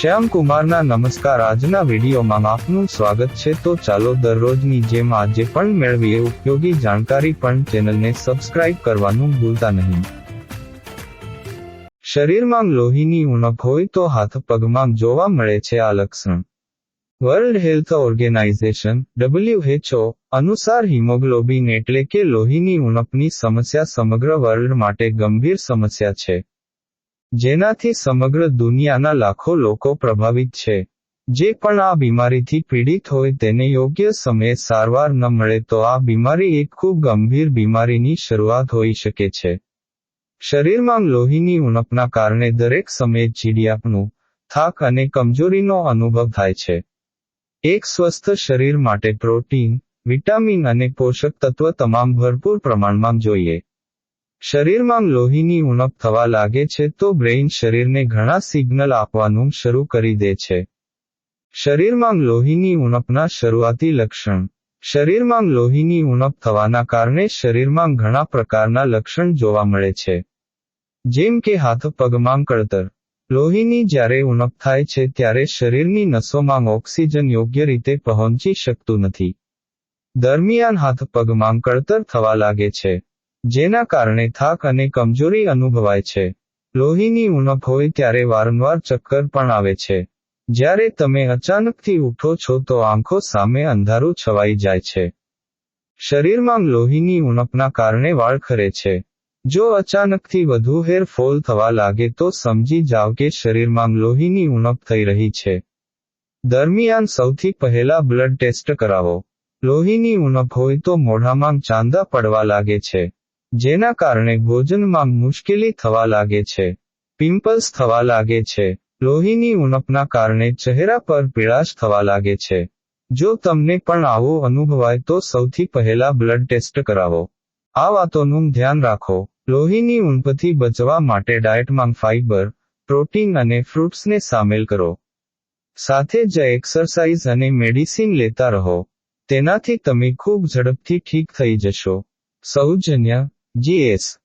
શ્યામ કુમારના નમસ્કાર. આજના વિડીયોમાં આપનું સ્વાગત છે. તો ચાલો દરરોજની જેમ આજે પણ મેળવીએ ઉપયોગી જાણકારી પણ ચેનલને સબસ્ક્રાઇબ કરવાનું ભૂલતા નહીં. શરીરમાં લોહીની ઉણપ હોય તો હાથ પગમાં જોવા મળે છે આ લક્ષણ. વર્લ્ડ હેલ્થ ઓર્ગેનાઇઝેશન ડબલ્યુએચઓ અનુસાર હિમોગ્લોબિન એટલે કે લોહીની ઉણપની સમસ્યા સમગ્ર વર્લ્ડ માટે ગંભીર સમસ્યા છે. જેનાથી સમગ્ર દુનિયાના લાખો લોકો પ્રભાવિત છે. જે પણ આ બીમારીથી પીડિત હોય તેને યોગ્ય સમયે સારવાર ન મળે તો આ બીમારી એક ખૂબ ગંભીર બીમારીની શરૂઆત હોઈ શકે છે. શરીરમાં લોહીની ઉણપના કારણે દરેક સમયે ચીડિયાપનું થાક અને કમજોરીનો અનુભવ થાય છે. એક સ્વસ્થ શરીર માટે પ્રોટીન, વિટામિન અને પોષક તત્વ તમામ ભરપૂર પ્રમાણમાં જોઈએ. શરીરમાં લોહીની ઉણપ થવા લાગે છે તો બ્રેઇન શરીરને ઘણા સિગ્નલ આપવાનું શરૂ કરી દે છે. શરીરમાં લોહીની ઉણપના શરૂઆતી લક્ષણ. શરીરમાં લોહીની ઉણપ થવાના કારણે શરીરમાં ઘણા પ્રકારના લક્ષણ જોવા મળે છે. જેમ કે હાથ પગમાં કળતર. લોહીની જ્યારે ઉણપ થાય છે ત્યારે શરીરની નસોમાં ઓક્સિજન યોગ્ય રીતે પહોંચી શકતું નથી. દરમિયાન હાથ પગમાં કળતર થવા લાગે છે. જેના કારણે થાક અને કમજોરી અનુભવાય છે. લોહીની ઉણપ હોય ત્યારે વારંવાર ચક્કર પણ આવે છે. જ્યારે તમે અચાનકથી ઉઠો છો તો આંખો સામે અંધારું છવાઈ જાય છે. શરીરમાં લોહીની ઉણપના કારણે વાળ ખરે છે. જો અચાનકથી વધુ હેરફોલ થવા લાગે તો સમજી જાવ કે શરીરમાં લોહીની ઉણપ થઈ રહી છે. દરમિયાન સૌથી પહેલા બ્લડ ટેસ્ટ કરાવો. લોહીની ઉણપ હોય તો મોઢામાં ચાંદા પડવા લાગે છે. જેના કારણે ભોજનમાં મુશ્કેલી થવા લાગે છે, પિમ્પલ્સ થવા લાગે છે, લોહીની ઉણપના કારણે ચહેરા પર પીળાશ થવા લાગે છે. જો તમને પણ આવો અનુભવાય તો સૌથી પહેલા બ્લડ ટેસ્ટ કરાવો. આ વાતોનું ધ્યાન રાખો. લોહીની ઉણપથી બચવા માટે ડાયટમાં ફાઇબર પ્રોટીન અને ફ્રૂટ્સને સામેલ કરો. સાથે જ એક્સરસાઇઝ અને મેડિસિન લેતા રહો. તેનાથી તમે ખૂબ ઝડપથી ઠીક થઈ જશો. સૌજન્ય GS